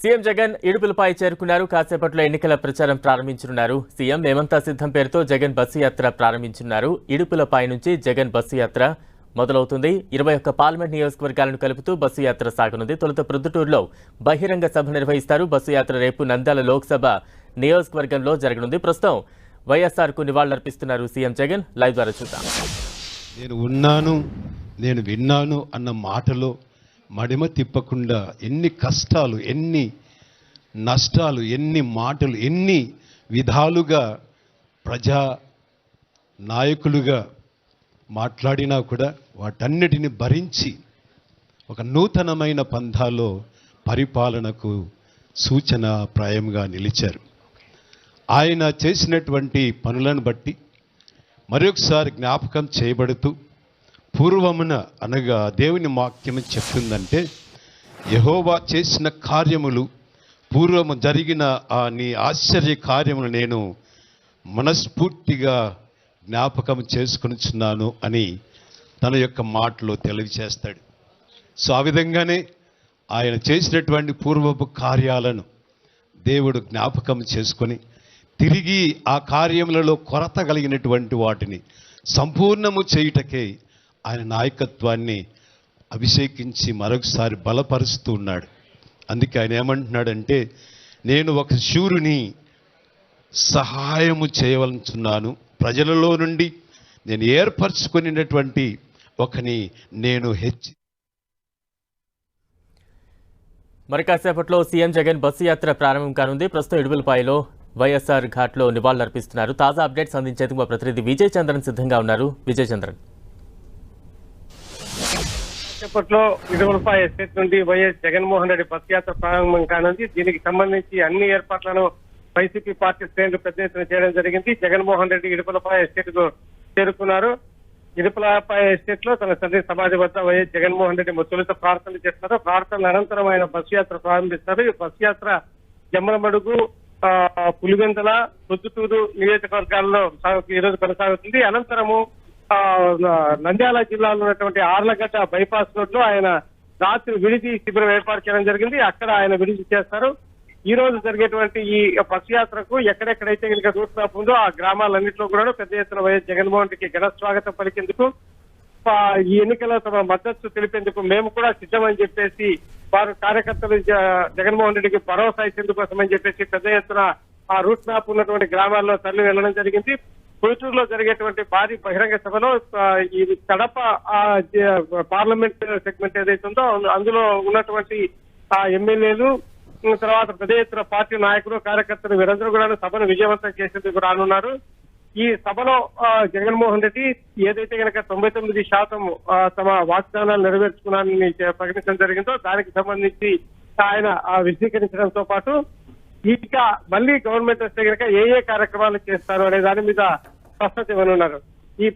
CM Jagan ఇడుపులపై చేరుకున్నారు. కాసేపట్లో ఎన్నికల ప్రచారం ప్రారంభించనున్నారు. సీఎం మేమంతా సిద్ధం పేరుతో జగన్ బస్సు యాత్ర ప్రారంభించనున్నారు. ఇడుపులపై నుంచి జగన్ బస్సు యాత్ర మొదలవుతుంది. ఇరవై ఒక్క పార్లమెంట్ నియోజకవర్గాలను కలుపుతూ బస్సు యాత్ర సాగనుంది. తొలుత ప్రొద్దుటూరులో బహిరంగ సభ నిర్వహిస్తారు. బస్సు యాత్ర రేపు నంద్యాల లోక్సభ నియోజకవర్గంలో జరగనుంది. ప్రస్తుతం వైఎస్ఆర్కు నివాళులర్పిస్తున్నారు సీఎం జగన్. లైవ్ ద్వారా చూద్దాం. నేను ఉన్నాను నేను విన్నాను అన్న మాటలో మడిమ తిప్పకుండా ఎన్ని కష్టాలు ఎన్ని నష్టాలు ఎన్ని మాటలు ఎన్ని విధాలుగా ప్రజా నాయకులుగా మాట్లాడినా కూడా వాటన్నిటిని భరించి ఒక నూతనమైన పంథాలో పరిపాలనకు సూచన ప్రాయంగా నిలిచారు. ఆయన చేసినటువంటి పనులను బట్టి మరొకసారి జ్ఞాపకం చేయబడుతూ పూర్వమున అనగా దేవుని వాక్యం చెప్తుందంటే యహోవా చేసిన కార్యములు పూర్వము జరిగిన ఆ నీ ఆశ్చర్య కార్యములు నేను మనస్ఫూర్తిగా జ్ఞాపకం చేసుకునిచున్నాను అని తన యొక్క మాటలో తెలియచేస్తాడు. సో ఆ విధంగానే ఆయన చేసినటువంటి పూర్వపు కార్యాలను దేవుడు జ్ఞాపకం చేసుకొని తిరిగి ఆ కార్యములలో కొరత కలిగినటువంటి వాటిని సంపూర్ణము చేయుటకే ఆయన నాయకత్వాన్ని అభిషేకించి మరొకసారి బలపరుస్తూ ఉన్నాడు. అందుకే ఆయన ఏమంటున్నాడంటే నేను ఒక శూరుని సహాయము చేయవలనుచున్నాను. ప్రజలలో నుండి నేను ఏర్పరచుకునేటువంటి ఒకని నేను హెచ్చి. మరి కాసేపట్లో సీఎం జగన్ బస్సు యాత్ర ప్రారంభం కానుంది. ప్రస్తుతం ఇడుగులపాయలో వైఎస్ఆర్ ఘాట్లో నివాళులర్పిస్తున్నారు. తాజా అప్డేట్స్ అందించేందుకు మా ప్రతినిధి విజయ్ చంద్రన్ సిద్ధంగా ఉన్నారు. విజయ్ చంద్రన్. సేపట్లో ఇడుగులపై ఎస్టేట్ నుండి వైఎస్ జగన్మోహన్ రెడ్డి బస్ యాత్ర ప్రారంభం కానుంది. దీనికి సంబంధించి అన్ని ఏర్పాట్లను వైసీపీ పార్టీ శ్రేణులు పెద్ద ఎత్తున చేయడం జరిగింది. జగన్మోహన్ రెడ్డి ఇడుపులపాయ ఎస్టేట్కు చేరుకున్నారు. ఇడుపులపాయ ఎస్టేట్లో తన తండ్రి సమాధి వద్ద వైఎస్ జగన్మోహన్ రెడ్డి తొలుత ప్రార్థనలు చేస్తున్నారు. ప్రార్థనల అనంతరం ఆయన బస్సు యాత్ర ప్రారంభిస్తారు. ఈ బస్సు యాత్ర జమ్మలమడుగు పులివెందల ప్రొద్దుటూరు నియోజకవర్గాల్లో సాగు- ఈ రోజు కొనసాగుతుంది. అనంతరము నంద్యాల జిల్లాలో ఉన్నటువంటి ఆర్లగడ్డ బైపాస్ రోడ్లో ఆయన రాత్రి విడిది శిబిరం ఏర్పాటు చేయడం జరిగింది. అక్కడ ఆయన విడిది చేస్తారు. ఈ రోజు జరిగేటువంటి ఈ పక్షయాత్రకు ఎక్కడెక్కడైతే కనుక రూట్ మ్యాప్ ఉందో ఆ గ్రామాలన్నింటిలో కూడా పెద్ద ఎత్తున వైఎస్ జగన్మోహన్ రెడ్డికి ఘన స్వాగతం పలికేందుకు ఈ ఎన్నికల్లో తమ మద్దతు తెలిపేందుకు మేము కూడా సిద్ధమని చెప్పేసి వారు కార్యకర్తలు జగన్మోహన్ రెడ్డికి భరోసా ఇచ్చేందుకోసమని చెప్పేసి పెద్ద ఎత్తున ఆ రూట్ మ్యాప్ ఉన్నటువంటి గ్రామాల్లో తరలి వెళ్ళడం జరిగింది. పురుచూరులో జరిగేటువంటి భారీ బహిరంగ సభలో ఈ కడప పార్లమెంట్ సెగ్మెంట్ ఏదైతే ఉందో అందులో ఉన్నటువంటి ఆ ఎమ్మెల్యేలు తర్వాత పెద్ద ఎత్తున పార్టీ నాయకులు కార్యకర్తలు వీరందరూ కూడా సభను విజయవంతం చేసేందుకు రానున్నారు. ఈ సభలో జగన్మోహన్ రెడ్డి ఏదైతే కనుక తొంభై తొమ్మిది శాతం తమ వాగ్దానాలు నెరవేర్చుకున్నానని ప్రకటించడం జరిగిందో దానికి సంబంధించి ఆయన ఆ, పాటు ఇక మళ్ళీ గవర్నమెంట్ వస్తే కనుక ఏ ఏ కార్యక్రమాలు చేస్తారు అనే దాని మీద స్పష్టత ఇవ్వనున్నారు ఈ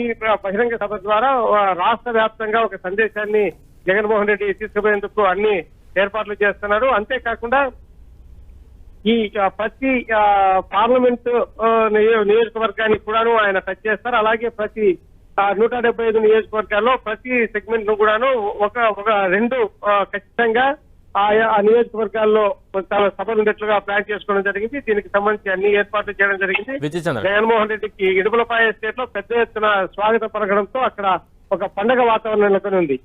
ఈ బహిరంగ సభ ద్వారా రాష్ట్ర వ్యాప్తంగా ఒక సందేశాన్ని జగన్మోహన్ రెడ్డి తీసుకుపోయేందుకు అన్ని ఏర్పాట్లు చేస్తున్నారు. అంతేకాకుండా ఈ ప్రతి పార్లమెంట్ నియోజకవర్గానికి కూడాను ఆయన టచ్ చేస్తారు. అలాగే ప్రతి నూట డెబ్బై ఐదు నియోజకవర్గాల్లో ప్రతి సెగ్మెంట్ను కూడాను ఒక ఒక రెండు ఖచ్చితంగా ఆయా ఆ నియోజకవర్గాల్లో చాలా సభలు ఉండేట్లుగా ప్లాన్ చేసుకోవడం జరిగింది. దీనికి సంబంధించి అన్ని ఏర్పాట్లు చేయడం జరిగింది. జగన్మోహన్ రెడ్డికి ఇడుపులపాయ స్టేట్లో పెద్ద ఎత్తున స్వాగతం పలకడంతో అక్కడ ఒక పండగ వాతావరణం నెలకొని ఉంది.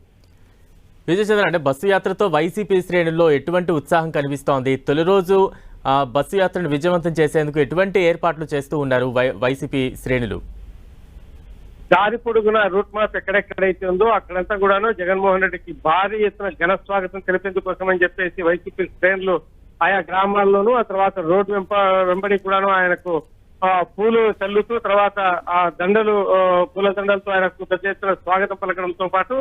విజయ్ చంద్రన్ అంటే బస్సు యాత్రతో వైసీపీ శ్రేణుల్లో ఎటువంటి ఉత్సాహం కనిపిస్తోంది? తొలి రోజు ఆ, బస్సు యాత్రను విజయవంతం చేసేందుకు ఎటువంటి ఏర్పాట్లు చేస్తూ ఉన్నారు వై- వైసీపీ శ్రేణులు? దారి పొడుగున రూట్ మ్యాప్ ఎక్కడెక్కడైతే ఉందో అక్కడంతా కూడాను జగన్మోహన్ రెడ్డికి భారీ ఎత్తున ఘన స్వాగతం తెలిపేందుకోసం చెప్పేసి వైసీపీ శ్రేణులు ఆయా గ్రామాల్లోనూ ఆ తర్వాత రోడ్డు వెంప వెంబడి కూడాను ఆయనకు పూలు చల్లుతూ తర్వాత ఆ దండలు పూల దండలతో ఆయనకు పెద్ద ఎత్తున స్వాగతం పలకడంతో పాటు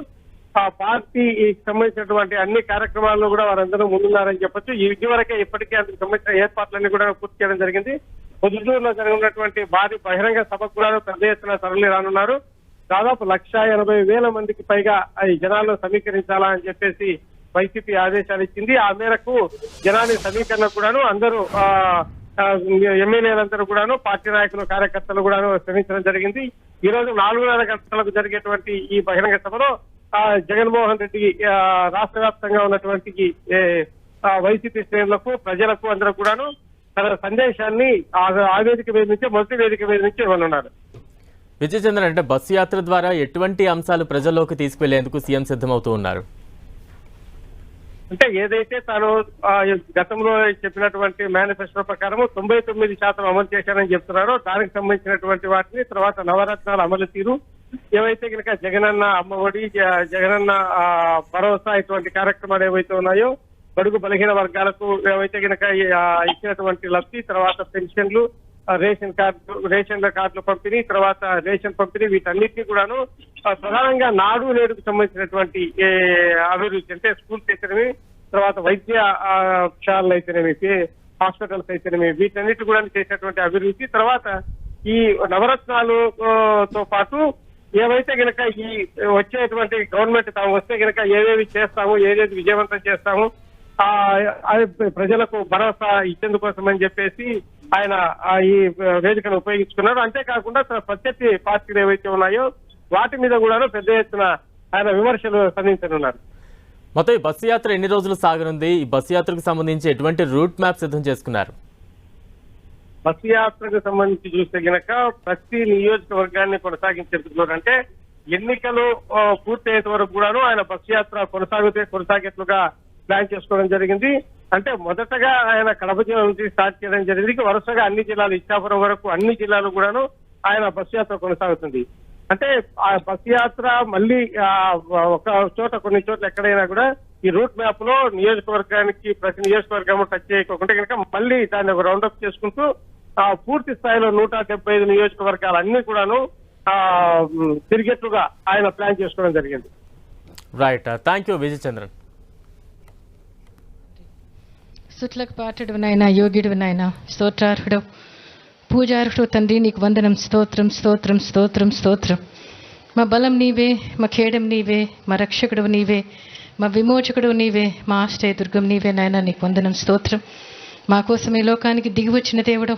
ఆ పార్టీకి సంబంధించినటువంటి అన్ని కార్యక్రమాల్లో కూడా వారందరూ ముందున్నారని చెప్పొచ్చు. ఇదివరకే ఇప్పటికే అందుకు సంబంధించిన ఏర్పాట్లన్నీ కూడా పూర్తి చేయడం జరిగింది. పొద్దుటూరులో జరగనున్నటువంటి భారీ బహిరంగ సభకు కూడా పెద్ద ఎత్తున తరలి రానున్నారు దాదాపు లక్ష ఎనభై వేల మందికి పైగా ఈ జనాలను సమీకరించాలా అని చెప్పేసి వైసీపీ ఆదేశాలు ఇచ్చింది. ఆ మేరకు జనాన్ని సమీకరణ కూడాను అందరూ ఆ, ఎమ్మెల్యేలందరూ కూడాను పార్టీ నాయకులు కార్యకర్తలు కూడాను శ్రమించడం జరిగింది. ఈ రోజు నాలుగున్నర గంటలకు జరిగేటువంటి ఈ బహిరంగ సభలో ఆ, జగన్మోహన్ రెడ్డి ఆ, రాష్ట్ర వ్యాప్తంగా ఉన్నటువంటి వైసీపీ శ్రేణులకు ప్రజలకు అందరూ కూడాను తన సందేశాన్ని ఆ వేదిక మీద నుంచి మొదటి వేదిక మీద నుంచి ఇవ్వనున్నారు. విజయ్ చంద్రన్ అంటే బస్సు యాత్ర ద్వారా ఎటువంటి అంశాలు ప్రజల్లోకి తీసుకువెళ్ళేందుకు సీఎం సిద్ధమవుతూ ఉన్నారు? అంటే ఏదైతే తాను గతంలో చెప్పినటువంటి మేనిఫెస్టో ప్రకారం తొంభై తొమ్మిది శాతం అమలు చేశారని చెప్తున్నారో దానికి సంబంధించినటువంటి వాటిని తర్వాత నవరత్నాల అమలు తీరు. ఏవైతే కనుక జగనన్న అమ్మఒడి జగనన్న భరోసా ఇటువంటి కార్యక్రమాలు ఏవైతే ఉన్నాయో బడుగు బలహీన వర్గాలకు ఏవైతే కనుక ఇచ్చినటువంటి లబ్ధి తర్వాత పెన్షన్లు రేషన్ కార్డు రేషన్ కార్డుల పంపిణీ తర్వాత రేషన్ పంపిణీ వీటన్నిటిని కూడాను ప్రధానంగా నాడు నేడుకు సంబంధించినటువంటి అభివృద్ధి అంటే స్కూల్స్ అయితేనేమి తర్వాత వైద్య శాలలు అయితేనేమి హాస్పిటల్స్ అయితేనేమి వీటన్నిటి కూడా చేసినటువంటి అభివృద్ధి తర్వాత ఈ నవరత్నాలు ఆ, తో పాటు ఏవైతే గనక ఈ వచ్చేటువంటి గవర్నమెంట్ తాము వస్తే గనక ఏవేవి చేస్తాము ఏదేది విజయవంతం చేస్తాము ప్రజలకు భరోసా ఇచ్చేందుకోసం అని చెప్పేసి ఆయన ఈ వేదికను ఉపయోగించుకున్నారు. అంతేకాకుండా ప్రత్యర్థి పార్టీలు ఏవైతే ఉన్నాయో వాటి మీద కూడా పెద్ద ఎత్తున ఆయన విమర్శలు సంధించనున్నారు. మొత్తం ఈ బస్సు యాత్ర ఎన్ని రోజులు సాగనుంది? ఈ బస్సు యాత్రకు సంబంధించి ఎటువంటి రూట్ మ్యాప్ సిద్ధం చేసుకున్నారు? బస్సు యాత్రకు సంబంధించి చూస్తే గనక ప్రతి నియోజకవర్గాన్ని కొనసాగించేందుకు అంటే ఎన్నికలు పూర్తయ్యేంత వరకు కూడాను ఆయన బస్సు యాత్ర కొనసాగితే కొనసాగేట్లుగా ప్లాన్ చేసుకోవడం జరిగింది. అంటే మొదటగా ఆయన కడప జిల్లా నుంచి స్టార్ట్ చేయడం జరిగింది. వరుసగా అన్ని జిల్లాలు ఇచ్చాపురం వరకు అన్ని జిల్లాలు కూడాను ఆయన బస్సు యాత్ర కొనసాగుతుంది. అంటే ఆ బస్సు యాత్ర మళ్ళీ ఒక చోట కొన్ని చోట్ల ఎక్కడైనా కూడా ఈ రూట్ మ్యాప్లో నియోజకవర్గానికి ప్రతి నియోజకవర్గం టచ్ చేయకుండా కనుక మళ్ళీ దాన్ని ఒక రౌండప్ చేసుకుంటూ ఆ పూర్తి స్థాయిలో నూట డెబ్బై ఐదు నియోజకవర్గాలన్నీ కూడాను ఆ తిరిగేట్లుగా ఆయన ప్లాన్ చేసుకోవడం జరిగింది. Right thank you Vijay Chandran స్థుతులకు పాటుడు నాయన యోగ్యుడు నాయన స్తోత్రార్హుడు పూజార్హుడు తండ్రి నీకు వందనం స్తోత్రం స్తోత్రం స్తోత్రం స్తోత్రం. మా బలం నీవే మా ఖేడం నీవే మా రక్షకుడు నీవే మా విమోచకుడు నీవే మా ఆశ్రయ దుర్గం నీవే నాయన నీకు వందనం స్తోత్రం. మా కోసం ఈ లోకానికి దిగి వచ్చిన దేవుడు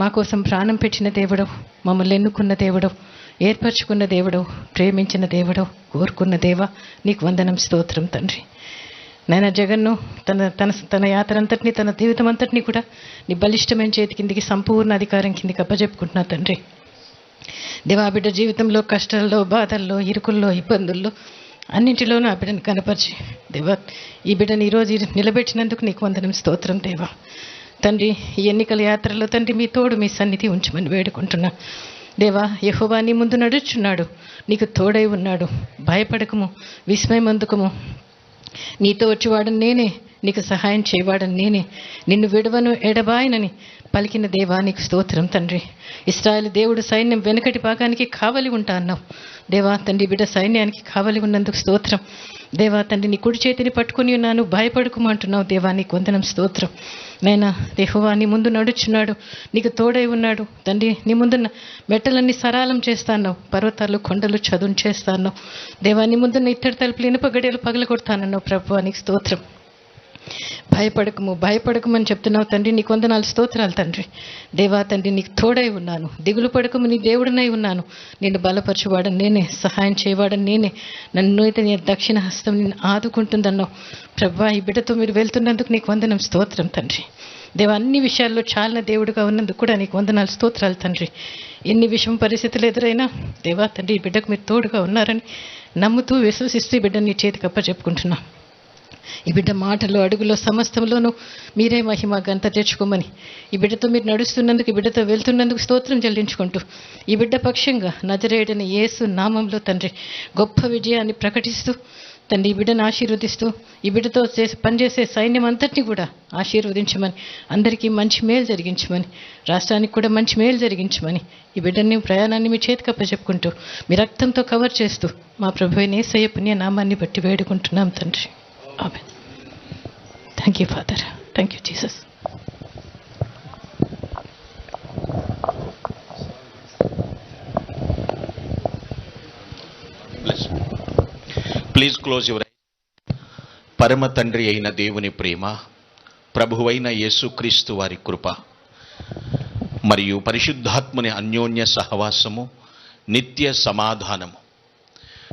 మా కోసం ప్రాణం పెట్టిన దేవుడు మమ్మల్ని ఎన్నుకున్న దేవుడు ఏర్పరచుకున్న దేవుడు ప్రేమించిన దేవుడు కోరుకున్న దేవ నీకు వందనం స్తోత్రం తండ్రి. నాయన జగన్ను తన తన తన యాత్ర అంతటిని తన జీవితం అంతటిని కూడా నీ బలిష్టమైన చేతి కిందికి సంపూర్ణ అధికారం కిందికి అప్పజెప్పుకుంటున్నా తండ్రి. దేవా బిడ్డ జీవితంలో కష్టాల్లో బాధల్లో ఇరుకుల్లో ఇబ్బందుల్లో అన్నింటిలోనూ ఆ బిడ్డను కనపరిచి దేవా ఈ బిడ్డని ఈరోజు నిలబెట్టినందుకు నీకు వందనం స్తోత్రం దేవా. తండ్రి ఈ ఎన్నికల యాత్రలో తండ్రి మీ తోడు మీ సన్నిధి ఉంచమని వేడుకుంటున్నా. దేవా యహోవా నీ ముందు నడుచున్నాడు నీకు తోడై ఉన్నాడు. భయపడకము విస్మయమందుకము నీతో వచ్చేవాడని నేనే నీకు సహాయం చేయవాడని నేనే. నిన్ను విడవను ఎడబాయనని పలికిన దేవా నీకు స్తోత్రం తండ్రి. ఇస్రాయల్ దేవుడు సైన్యం వెనకటి భాగానికి కావలి ఉంటా అన్నావు. దేవా తండ్రి బిడ్డ సైన్యానికి కావలి ఉన్నందుకు స్తోత్రం. దేవా తండ్రి నీ కుడి చేతిని పట్టుకుని ఉన్నాను భయపడుకోమంటున్నావు దేవా నీకు వందనం స్తోత్రం. నైనా దేహువా నీ ముందు నడుచున్నాడు నీకు తోడై ఉన్నాడు. తండ్రి నీ ముందున్న మెట్టలన్నీ సరాలం చేస్తాను పర్వతాలు కొండలు చదును చేస్తాను దేవా నీ ముందున్న ఇత్తడి తలుపులు ఇనుప గడియలు పగలగొడతానన్నావు ప్రభు నీకు స్తోత్రం. భయపడకము భయపడకమని చెప్తున్నావు తండ్రి. నీకు వందనాలు స్తోత్రాలు తండ్రి. దేవా తండ్రి నీకు తోడై ఉన్నాను. దిగులు పడకము నీ దేవుడినై ఉన్నాను. నేను బలపరచువాడని నేనే సహాయం చేయవాడని నేనే. నన్ను అయితే నీ దక్షిణ హస్తం నేను ఆదుకుంటుందన్నావు. ప్రభా ఈ బిడ్డతో మీరు వెళ్తున్నందుకు నీకు వందనం స్తోత్రం తండ్రి. దేవ అన్ని విషయాల్లో చాలా దేవుడుగా ఉన్నందుకు కూడా నీకు వందనాలు స్తోత్రాలు తండ్రి. ఎన్ని విషయం పరిస్థితులు ఎదురైనా దేవా తండ్రి ఈ బిడ్డకు మీరు తోడుగా ఉన్నారని నమ్ముతూ విశ్వసిస్తూ ఈ బిడ్డని నీ చేతికి అప్పచెప్పుకుంటున్నాం. ఈ బిడ్డ మాటలు అడుగులో సమస్తంలోనూ మీరే మహిమ గంత తెచ్చుకోమని. ఈ బిడ్డతో మీరు నడుస్తున్నందుకు ఈ బిడ్డతో వెళ్తున్నందుకు స్తోత్రం చెల్లించుకుంటూ ఈ బిడ్డ పక్షంగా నజరేయడని యేసు నామంలో తండ్రి గొప్ప విజయాన్ని ప్రకటిస్తూ తండ్రి ఈ బిడ్డను ఆశీర్వదిస్తూ ఈ బిడ్డతో చేసి పనిచేసే సైన్యం అంతటిని కూడా ఆశీర్వదించమని అందరికీ మంచి మేలు జరిగించమని రాష్ట్రానికి కూడా మంచి మేలు జరిగించమని ఈ బిడ్డని ప్రయాణాన్ని మీ చేతికప్ప చెప్పుకుంటూ మీ రక్తంతో కవర్ చేస్తూ మా ప్రభు నేసయ్య పుణ్య నామాన్ని బట్టి వేడుకుంటున్నాం తండ్రి. ఆమె thank you father thank you Jesus please close your పరమ తండ్రి అయిన దేవుని ప్రేమ ప్రభువైన యేసుక్రీస్తు వారి కృప మరియు పరిశుద్ధాత్ముని అన్యోన్య సహవాసము నిత్య సమాధానము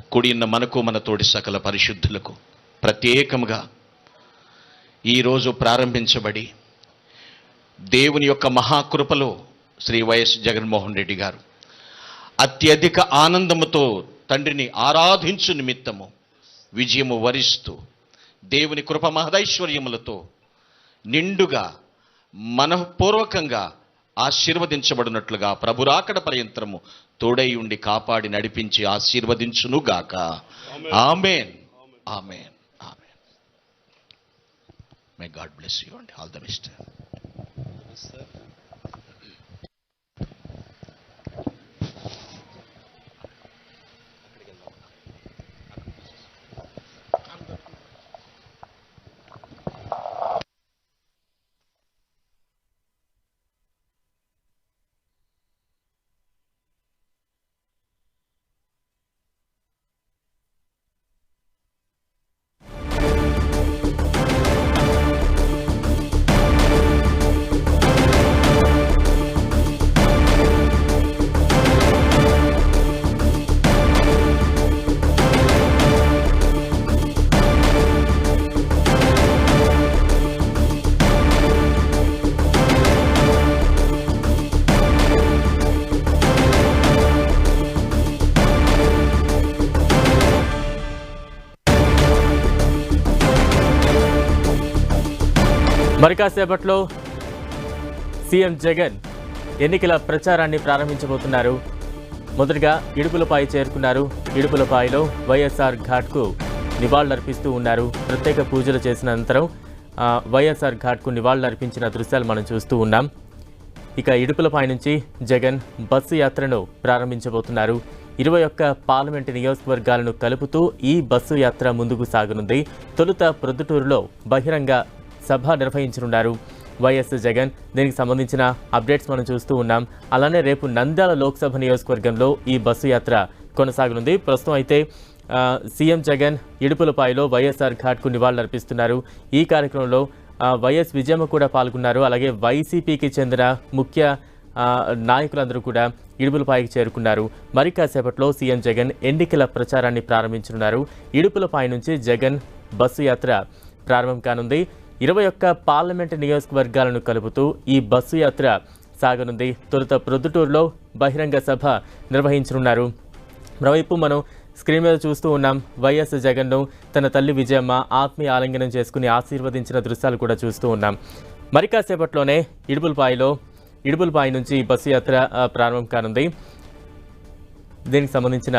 కూడిన మనకు మన తోటి సకల పరిశుద్ధులకు ప్రత్యేకముగా ఈరోజు ప్రారంభించబడి దేవుని యొక్క మహాకృపలో శ్రీ వైఎస్ జగన్మోహన్ రెడ్డి గారు అత్యధిక ఆనందముతో తండ్రిని ఆరాధించు నిమిత్తము విజయము వరిస్తూ దేవుని కృప మహదైశ్వర్యములతో నిండుగా మనఃపూర్వకంగా ఆశీర్వదించబడినట్లుగా ప్రభురాకడ పర్యంతరము తోడై ఉండి కాపాడి నడిపించి ఆశీర్వదించునుగాక. Amen. Amen. Amen. May God bless you and all the best. Yes, మరి కాసేపట్లో సీఎం జగన్ ఎన్నికల ప్రచారాన్ని ప్రారంభించబోతున్నారు. మొదటగా ఇడుపులపై చేరుకున్నారు. ఇడుపులపాయిలో వైఎస్ఆర్ ఘాట్కు నివాళులర్పిస్తూ ఉన్నారు. ప్రత్యేక పూజలు చేసిన అనంతరం వైఎస్ఆర్ ఘాట్కు నివాళులర్పించిన దృశ్యాలు మనం చూస్తూ ఉన్నాం. ఇక ఇడుపులపై నుంచి జగన్ బస్సు యాత్రను ప్రారంభించబోతున్నారు. ఇరవై ఒక్క పార్లమెంటు నియోజకవర్గాలను కలుపుతూ ఈ బస్సు యాత్ర ముందుకు సాగనుంది. తొలుత ప్రొద్దుటూరులో బహిరంగ సభ నిర్వహించనున్నారు వైఎస్ జగన్ దీనికి సంబంధించిన అప్డేట్స్ మనం చూస్తూ ఉన్నాం. అలానే రేపు నంద్యాల లోక్సభ నియోజకవర్గంలో ఈ బస్సు యాత్ర కొనసాగనుంది. ప్రస్తుతం అయితే సీఎం జగన్ ఇడుపులపాయలో వైఎస్ఆర్ ఘాట్కు నివాళులర్పిస్తున్నారు. ఈ కార్యక్రమంలో వైఎస్ విజయమ్మ కూడా పాల్గొన్నారు. అలాగే వైసీపీకి చెందిన ముఖ్య నాయకులందరూ కూడా ఇడుపులపాయకి చేరుకున్నారు. మరి కాసేపట్లో సీఎం జగన్ ఎన్నికల ప్రచారాన్ని ప్రారంభించనున్నారు. ఇడుపులపాయ నుంచి జగన్ బస్సు యాత్ర ప్రారంభం కానుంది. ఇరవై ఒక్క పార్లమెంటు నియోజకవర్గాలను కలుపుతూ ఈ బస్సు యాత్ర సాగనుంది. తొలుత ప్రొద్దుటూరులో బహిరంగ సభ నిర్వహించనున్నారు. మరోవైపు మనం స్క్రీన్ మీద చూస్తూ ఉన్నాం. వైఎస్ జగన్ను తన తల్లి విజయమ్మ ఆత్మీయ ఆలింగనం చేసుకుని ఆశీర్వదించిన దృశ్యాలు కూడా చూస్తూ ఉన్నాం. మరి కాసేపట్లోనే ఇడుపులపాయలో ఇడుపులపాయ నుంచి ఈ బస్సు యాత్ర ప్రారంభం కానుంది. దీనికి సంబంధించిన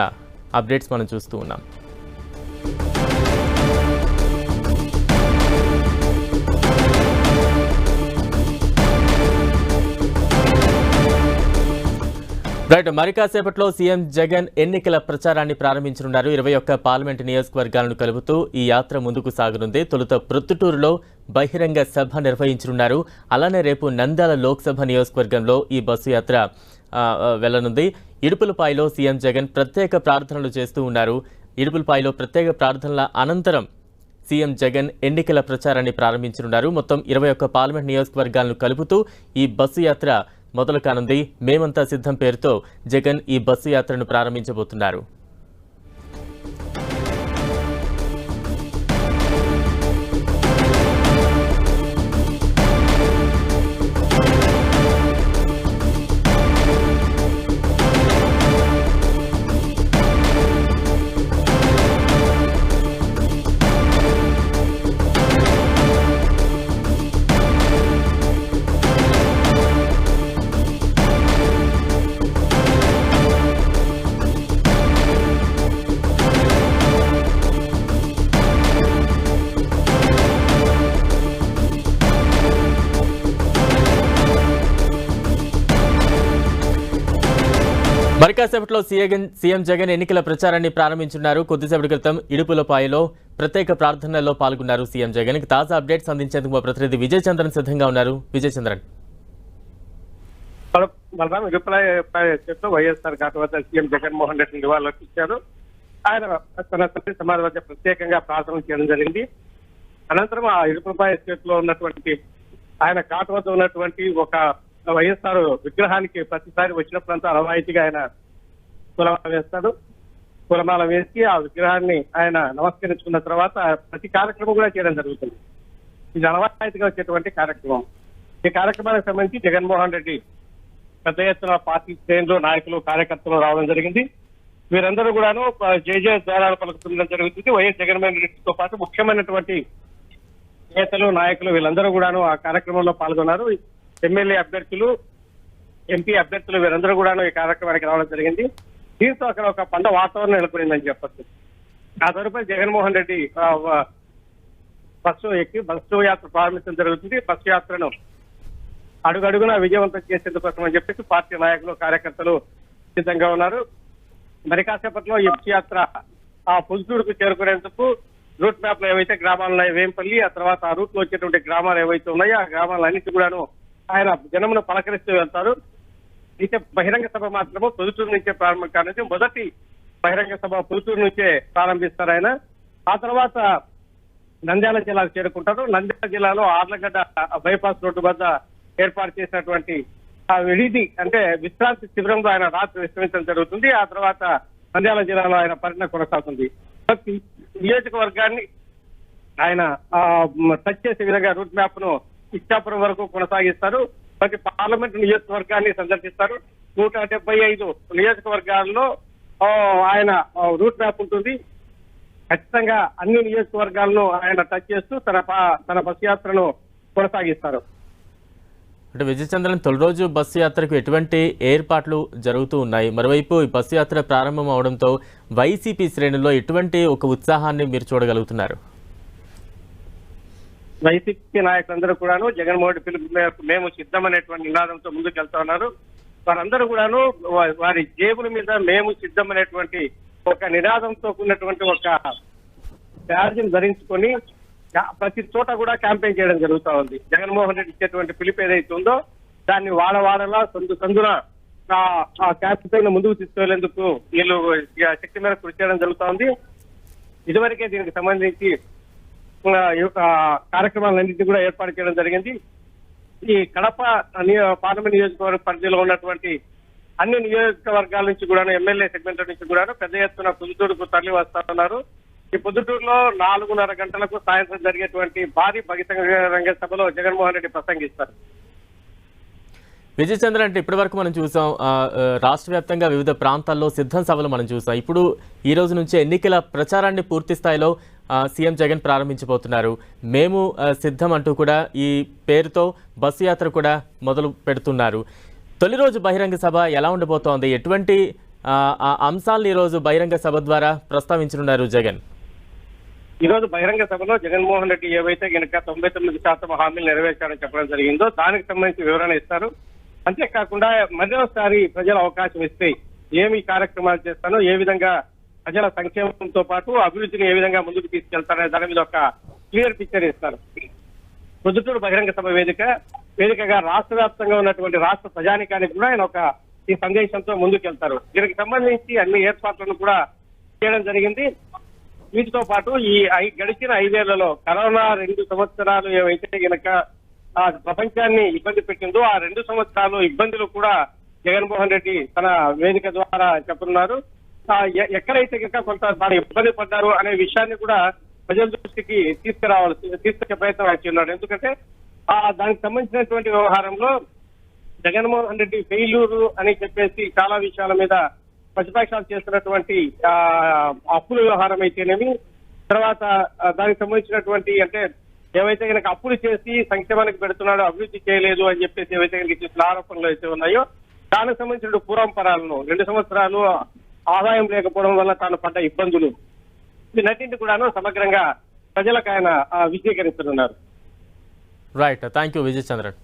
అప్డేట్స్ మనం చూస్తూ ఉన్నాం. రైట్ మరి కాసేపట్లో సీఎం జగన్ ఎన్నికల ప్రచారాన్ని ప్రారంభించనున్నారు. ఇరవై ఒక్క పార్లమెంట్ నియోజకవర్గాలను కలుపుతూ ఈ యాత్ర ముందుకు సాగనుంది. తొలుత ప్రొత్తుటూరులో బహిరంగ సభ నిర్వహించనున్నారు. అలానే రేపు నంద్యాల లోక్సభ నియోజకవర్గంలో ఈ బస్సు యాత్ర వెళ్ళనుంది ఇడుపులపాయలో సీఎం జగన్ ప్రత్యేక ప్రార్థనలు చేస్తూ ఉన్నారు. ఇడుపులపాయలో ప్రత్యేక ప్రార్థనల అనంతరం సీఎం జగన్ ఎన్నికల ప్రచారాన్ని ప్రారంభించనున్నారు. మొత్తం ఇరవై ఒక్క పార్లమెంట్ నియోజకవర్గాలను కలుపుతూ ఈ బస్సు యాత్ర మొదలు కానుంది మేమంతా సిద్ధం పేరుతో జగన్ ఈ బస్సు యాత్రను ప్రారంభించబోతున్నారు. కొద్దిసేపట్లో సీఎం సీఎం జగన్ ఎన్నికల ప్రచారాన్ని ప్రారంభించున్నారు. కొద్దిసేపటి క్రితం ఇడుపులపాయలో ప్రత్యేక ప్రార్థనల్లో పాల్గొన్నారు సీఎం జగన్. తాజా అప్డేట్స్ అందించేందుకు మా ప్రతినిధి విజయ్ చంద్రన్ సిద్ధంగా ఉన్నారు. విజయ్ చంద్రన్. బలరాం ఇడుపులపాయ చెప్తూ వైఎస్ఆర్ ఘాట్ వద్ద సీఎం జగన్మోహన్ రెడ్డి నివాళులు అర్పించారు ఆయన తన తల్లి సమాధి వద్ద ప్రత్యేకంగా ప్రార్థన చేయడం జరిగింది. అనంతరం ఆ ఇడుపులపాయ ఎస్టేట్ ఉన్నటువంటి ఆయన ఘాట్ వద్ద ఉన్నటువంటి ఒక వైఎస్ఆర్ విగ్రహానికి ప్రతిసారి వచ్చినప్పుడంతా రవాయితీగా ఆయన కులమాల వేస్తాడు. కులమాల వేసి ఆ విగ్రహాన్ని ఆయన నమస్కరించుకున్న తర్వాత ప్రతి కార్యక్రమం కూడా చేయడం జరుగుతుంది. ఇది అనవాయితీగా వచ్చేటువంటి కార్యక్రమం. ఈ కార్యక్రమానికి సంబంధించి జగన్మోహన్ రెడ్డి పెద్ద ఎత్తున పార్టీ శ్రేణులు నాయకులు కార్యకర్తలు రావడం జరిగింది. వీరందరూ కూడాను జేజే ద్వారాలు పలుకుతుండడం జరుగుతుంది. వైఎస్ జగన్మోహన్ రెడ్డితో పాటు ముఖ్యమైనటువంటి నేతలు నాయకులు వీళ్ళందరూ కూడాను ఆ కార్యక్రమంలో పాల్గొన్నారు. ఎమ్మెల్యే అభ్యర్థులు ఎంపీ అభ్యర్థులు వీరందరూ కూడాను ఈ కార్యక్రమానికి రావడం జరిగింది. దీంతో అక్కడ ఒక పండ వాతావరణం నెలకొనిందని చెప్పచ్చు. ఆ తదుపరి జగన్మోహన్ రెడ్డి బస్సు ఎక్కి బస్సు యాత్ర ప్రారంభించడం జరుగుతుంది. బస్సు యాత్రను అడుగడుగునా విజయవంతం చేసేందుకోసం అని చెప్పేసి పార్టీ నాయకులు కార్యకర్తలు సిద్ధంగా ఉన్నారు. మరి కాసేపట్లో ఈ బస్సు యాత్ర ఆ పుల్సూరుకు చేరుకునేందుకు రూట్ మ్యాప్లో ఏవైతే గ్రామాలు ఉన్నాయో వేంపల్లి ఆ తర్వాత ఆ రూట్లో వచ్చేటువంటి గ్రామాలు ఏవైతే ఉన్నాయో ఆ గ్రామాలన్నిటి కూడాను ఆయన జనమును పలకరిస్తూ వెళ్తారు. అయితే బహిరంగ సభ మాత్రము పొదుటూరు నుంచే ప్రారంభం కానుంది. మొదటి బహిరంగ సభ పొదుటూరు నుంచే ప్రారంభిస్తారు ఆయన. ఆ తర్వాత నంద్యాల జిల్లాకు చేరుకుంటారు. నంద్యాల జిల్లాలో ఆర్లగడ్డ బైపాస్ రోడ్డు వద్ద ఏర్పాటు చేసినటువంటి ఆ విడిది అంటే విశ్రాంతి శిబిరంలో ఆయన రాత్రి విశ్రమించడం జరుగుతుంది. ఆ తర్వాత నంద్యాల జిల్లాలో ఆయన పర్యటన కొనసాగుతుంది. ప్రతి నియోజకవర్గాన్ని ఆయన టచ్ చేసే విధంగా రూట్ మ్యాప్ను ఇచ్చాపురం వరకు కొనసాగిస్తారు. ప్రతి పార్లమెంట్ నియోజకవర్గాన్ని సందర్శిస్తారు. నూట డెబ్బై ఐదు నియోజకవర్గాల్లో ఆయన రూట్ మ్యాప్ ఉంటుంది. ఖచ్చితంగా అన్ని నియోజకవర్గాలను ఆయన టచ్ చేస్తూ తన తన బస్ యాత్రను కొనసాగిస్తారు. అంటే విజయచంద్రన్ తొలి రోజు బస్సు యాత్రకు ఎటువంటి ఏర్పాట్లు జరుగుతూ ఉన్నాయి? మరోవైపు ఈ బస్సు యాత్ర ప్రారంభం అవడంతో వైసీపీ శ్రేణుల్లో ఎటువంటి ఒక ఉత్సాహాన్ని మీరు చూడగలుగుతున్నారు? వైసీపీ నాయకులందరూ కూడాను జగన్మోహన్ రెడ్డి పిలుపు మేరకు మేము సిద్ధమనేటువంటి నినాదంతో ముందుకు వెళ్తా ఉన్నారు. వారందరూ కూడాను వారి జేబుల మీద మేము సిద్ధమనేటువంటి ఒక నినాదంతో కూడినటువంటి ఒక బ్యాడ్జిని ధరించుకొని ప్రతి చోట కూడా క్యాంపెయిన్ చేయడం జరుగుతా ఉంది. జగన్మోహన్ రెడ్డి ఇచ్చేటువంటి పిలుపు ఏదైతే ఉందో దాన్ని వాడవాడలా సందు సందున ఆ- క్యాంపెయిన్ ముందుకు తీసుకెళ్ళేందుకు వీళ్ళు శక్తి మేర కృషి చేయడం జరుగుతా ఉంది. ఇదివరకే దీనికి సంబంధించి కార్యక్రమాలన్నింటినీ కూడా ఏర్పాటు చేయడం జరిగింది. ఈ కడప పార్లమెంట్ నియోజకవర్గ పరిధిలో ఉన్నటువంటి అన్ని నియోజకవర్గాల నుంచి కూడా ఎమ్మెల్యే సెగ్మెంట్ నుంచి కూడా పెద్ద ఎత్తున పొద్దుటూరుకు తరలి వస్తున్నారు ఈ పొద్దుటూరులో నాలుగున్నర గంటలకు సాయంత్రం జరిగేటువంటి భారీ బహిరంగ సభలో జగన్మోహన్ రెడ్డి ప్రసంగిస్తారు. విజయచంద్ర అంటే ఇప్పటివరకు మనం చూసాం రాష్ట్ర వ్యాప్తంగా వివిధ ప్రాంతాల్లో సిద్ధం సభలు మనం చూసాం. ఇప్పుడు ఈ రోజు నుంచే ఎన్నికల ప్రచారాన్ని పూర్తి స్థాయిలో సీఎం జగన్ ప్రారంభించబోతున్నారు. మేము సిద్ధం అంటూ కూడా ఈ పేరుతో బస్సు యాత్ర కూడా మొదలు పెడుతున్నారు. తొలి రోజు బహిరంగ సభ ఎలా ఉండబోతోంది? ఎటువంటి ఆ, అంశాలను ఈరోజు బహిరంగ సభ ద్వారా ప్రస్తావించనున్నారు జగన్? ఈ రోజు బహిరంగ సభలో జగన్మోహన్ రెడ్డి ఏవైతే కనుక తొంభై తొమ్మిది శాతం హామీలు నెరవేర్చారని చెప్పడం జరిగిందో దానికి సంబంధించి వివరణ ఇస్తారు. అంతేకాకుండా మరోసారి ప్రజలు అవకాశం ఇస్తే ఏమి కార్యక్రమాలు చేస్తానో ఏ విధంగా ప్రజల సంక్షేమంతో పాటు అభివృద్ధిని ఏ విధంగా ముందుకు తీసుకెళ్తారనే దాని మీద ఒక క్లియర్ పిక్చర్ ఇస్తారు. పొద్దుటూరు బహిరంగ సభ వేదిక వేదికగా రాష్ట్ర వ్యాప్తంగా ఉన్నటువంటి రాష్ట్ర ప్రజానికానికి కూడా ఆయన ఒక ఈ సందేశంతో ముందుకెళ్తారు. దీనికి సంబంధించి అన్ని ఏర్పాట్లను కూడా చేయడం జరిగింది. వీటితో పాటు ఈ ఐ- గడిచిన ఐదేళ్ళలో కరోనా రెండు సంవత్సరాలు ఏవైతే గనక ఆ ప్రపంచాన్ని ఇబ్బంది పెట్టిందో ఆ రెండు సంవత్సరాలు ఇబ్బందులు కూడా జగన్మోహన్ రెడ్డి తన వేదిక ద్వారా చెప్తున్నారు ఎక్కడైతే కనుక కొంత తాను ఇబ్బంది పడ్డారు అనే విషయాన్ని కూడా ప్రజల దృష్టికి తీసుకురావాల్సి తీసుకొచ్చే ప్రయత్నం ఆయన చేస్తున్నారు ఎందుకంటే ఆ దానికి సంబంధించినటువంటి వ్యవహారంలో జగన్మోహన్ రెడ్డి ఫెయిల్యూరు అని చెప్పేసి చాలా విషయాల మీద ప్రతిపక్షాలు చేస్తున్నటువంటి ఆ, అప్పుల వ్యవహారం అయితేనేమి తర్వాత దానికి సంబంధించినటువంటి అంటే ఏవైతే కనుక అప్పులు చేసి సంక్షేమానికి పెడుతున్నాడో అభివృద్ధి చేయలేదు అని చెప్పేసి ఏవైతే కనుక చేసిన ఆరోపణలు అయితే ఉన్నాయో దానికి సంబంధించిన పూర్వంపరాలను రెండు సంవత్సరాలు ఆదాయం లేకపోవడం వల్ల తాను పడ్డ ఇబ్బందులు. వీటన్నింటి కూడాను సమగ్రంగా ప్రజలకు ఆయన ఆ, విశదీకరిస్తున్నారు. Right thank you Vijay Chandran